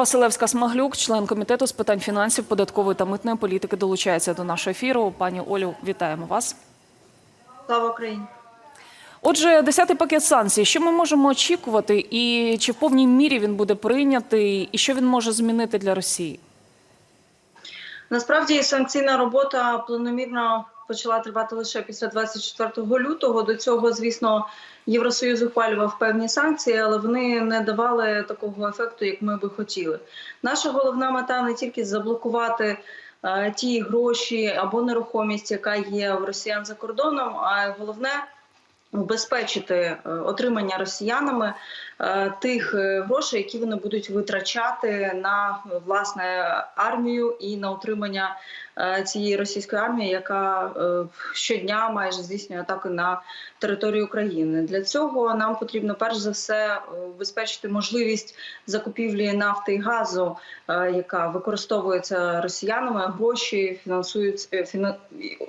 Василевська Смаглюк, член комітету з питань фінансів, податкової та митної політики, долучається до нашого ефіру. Пані Олю, вітаємо вас. Слава Україні! Отже, десятий пакет санкцій. Що ми можемо очікувати, і чи в повній мірі він буде прийнятий, і що він може змінити для Росії? Насправді санкційна робота планомірно почала тривати лише після 24 лютого. До цього, звісно, Євросоюз ухвалював певні санкції, але вони не давали такого ефекту, як ми би хотіли. Наша головна мета не тільки заблокувати. е, Ті гроші або нерухомість, яка є в росіян за кордоном, а головне убезпечити е, отримання росіянами е, тих грошей, які вони будуть витрачати на власне армію і на утримання е, цієї російської армії, яка е, щодня майже здійснює атаки на територію України. Для цього нам потрібно перш за все е, убезпечити можливість закупівлі нафти і газу, е, яка використовується росіянами. Гроші фінансують е, фіна-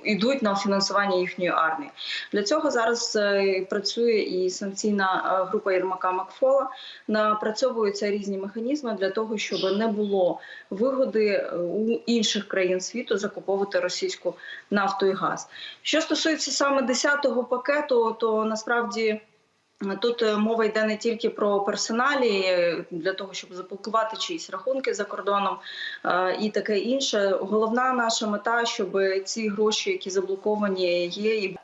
ідуть на фінансування їхньої армії. Для цього зараз е, працює і санкційна е, група Єрмака Макфола. Напрацьовуються різні механізми для того, щоб не було вигоди е, у інших країн світу закуповувати російську нафту і газ. Що стосується саме 10-го пакету, то насправді. Тут е, мова йде не тільки про персоналі е, для того, щоб заблокувати чиїсь рахунки за кордоном е, і таке інше. Головна наша мета, щоб ці гроші, які заблоковані, є. І е,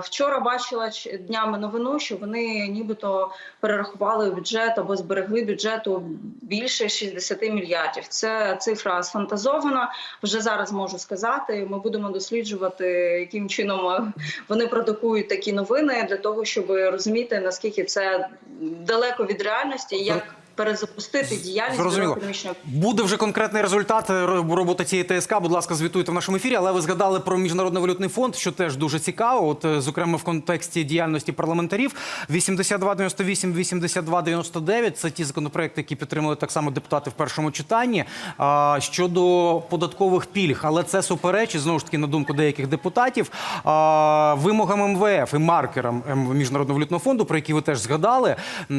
вчора бачила днями новину, що вони нібито перерахували бюджет або зберегли бюджету більше 60 мільярдів. Це цифра сфантазована. Вже зараз можу сказати. Ми будемо досліджувати, яким чином е, вони продукують такі новини для того, щоб розуміти наскільки це далеко від реальності, як перезапустити діяльність Зрозуміло. Буде вже конкретний результат е, роботи цієї ТСК. Будь ласка, звітуйте в нашому ефірі. Але ви згадали про міжнародний валютний фонд, що теж дуже цікаво. От е, зокрема в контексті діяльності парламентарів 8298, 8299 – Це ті законопроекти, які підтримали так само депутати в першому читанні а, щодо податкових пільг. Але це суперечить знову ж таки на думку деяких депутатів а, вимогам МВФ і маркерам М- міжнародного валютного фонду, про які ви теж згадали.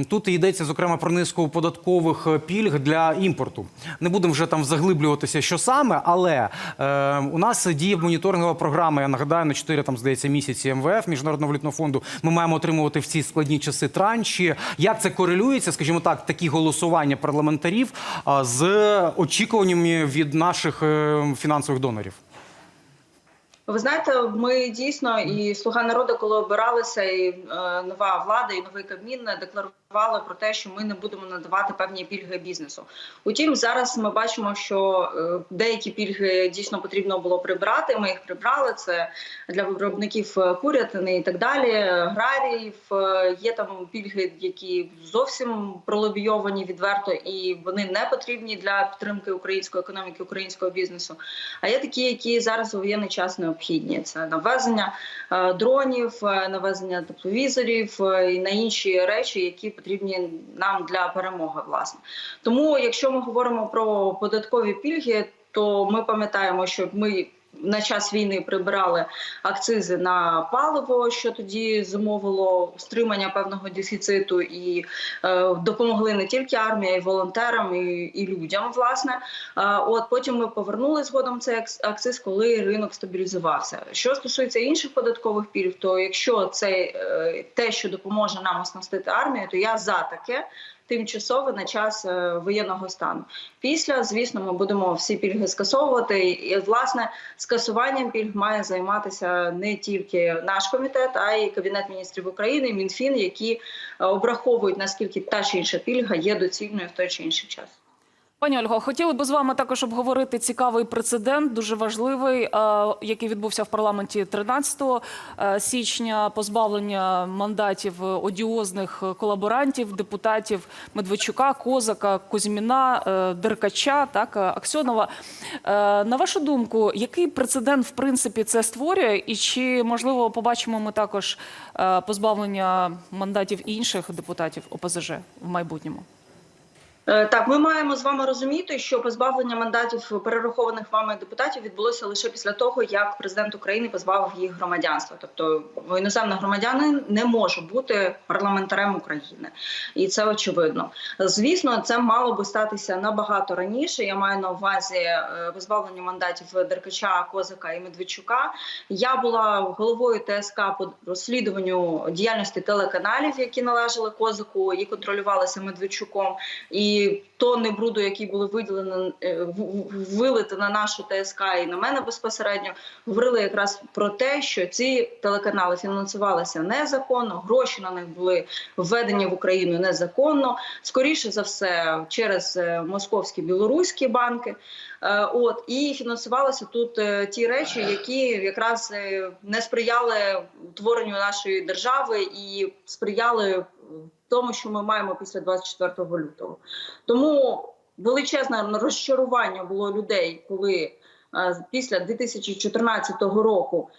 Тут йдеться зокрема про низку податкових е, пільг для імпорту. Не будемо вже там заглиблюватися, що саме, але е, у нас діє моніторингова програма. Я нагадаю, на 4 там здається місяці МВФ міжнародного валютного фонду. Ми маємо отримувати в ці складні часи транші. Як це корелюється, скажімо так, такі голосування парламентарів з очікуваннями від наших е, фінансових донорів? Ви знаєте, ми дійсно і слуга народу, коли обиралися, і е, нова влада, і новий кабмін декларували про те, що ми не будемо надавати певні пільги бізнесу. Утім, зараз ми бачимо, що е, деякі пільги дійсно потрібно було прибрати. Ми їх прибрали. Це для виробників е, курятини і так далі. Е, є там пільги, які зовсім пролобійовані відверто, і вони не потрібні для підтримки української економіки, українського бізнесу. А є такі, які зараз у воєнний час необхідні. Це навезення дронів, навезення тепловізорів і на інші речі, які потрібні нам для перемоги. Власне, тому якщо ми говоримо про податкові пільги, то ми пам'ятаємо, що ми. На час війни прибирали акцизи на паливо, що тоді зумовило стримання певного дефіциту, і е, допомогли не тільки армії, а й волонтерам і, і людям. Власне, е, от потім ми повернули згодом цей акциз, коли ринок стабілізувався. Що стосується інших податкових пільг, то якщо це е, те, що допоможе нам оснастити армію, то я за таке. Тимчасово на час е, воєнного стану. Після, звісно, ми будемо всі пільги скасовувати. І власне скасуванням пільг має займатися не тільки наш комітет, а й кабінет міністрів України, Мінфін, які е, обраховують наскільки та чи інша пільга є доцільною в той чи інший час. Пані Ольго, хотіли би з вами також обговорити цікавий прецедент, дуже важливий, е, який відбувся в парламенті 13 е, січня. Позбавлення мандатів одіозних колаборантів, депутатів Медведчука, Козака, Кузьміна, е, Деркача, так Аксьонова. На вашу думку, який прецедент в принципі це створює, і чи можливо побачимо ми також позбавлення мандатів інших депутатів ОПЗЖ в майбутньому? Е, Так, ми маємо з вами розуміти, що позбавлення мандатів перерахованих вами депутатів відбулося лише після того, як президент України позбавив їх громадянства. Тобто іноземний громадянин не може бути парламентарем України, і це очевидно. Звісно, це мало би статися набагато раніше. Я маю на увазі е, позбавлення мандатів Деркача, Козака і Медведчука. Я була головою ТСК по розслідуванню діяльності телеканалів, які належали Козаку і контролювалися Медведчуком. І тонни бруду, які були виділені е, вилити на нашу ТСК і на мене безпосередньо, говорили якраз про те, що ці телеканали фінансувалися незаконно, гроші на них були введені в Україну незаконно. Скоріше за все, через е, московські білоруські банки. Е, От і фінансувалися тут ті речі, які якраз не сприяли утворенню нашої держави і сприяли е, тому, що ми маємо після 24 лютого. Тому величезне розчарування було людей, коли е, після 2014 року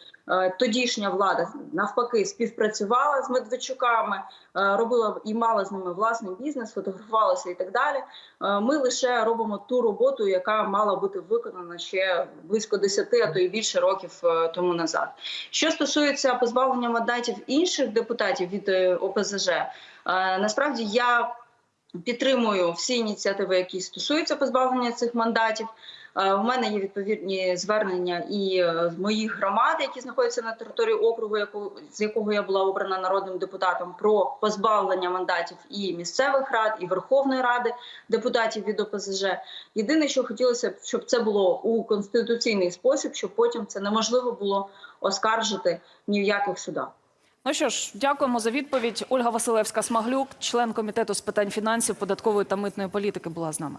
тодішня влада навпаки співпрацювала з Медведчуками, е, робила і мала з ними власний бізнес, фотографувалася і так далі. Е, Ми лише робимо ту роботу, яка мала бути виконана ще близько 10, а то і більше років е, тому назад. Що стосується позбавлення мандатів інших депутатів від е, ОПЗЖ, е, насправді я підтримую всі ініціативи, які стосуються позбавлення цих мандатів. Е, У мене є відповідні звернення і е, з моїх громад, які знаходяться на території округу, яку з якого я була обрана народним депутатом, про позбавлення мандатів і місцевих рад, і Верховної Ради депутатів від ОПЗЖ. Єдине, що хотілося б, щоб це було у конституційний спосіб, щоб потім це неможливо було оскаржити ні в яких судах. Ну що ж, дякуємо за відповідь. Ольга Василевська Смаглюк, член комітету з питань фінансів, податкової та митної політики, була з нами.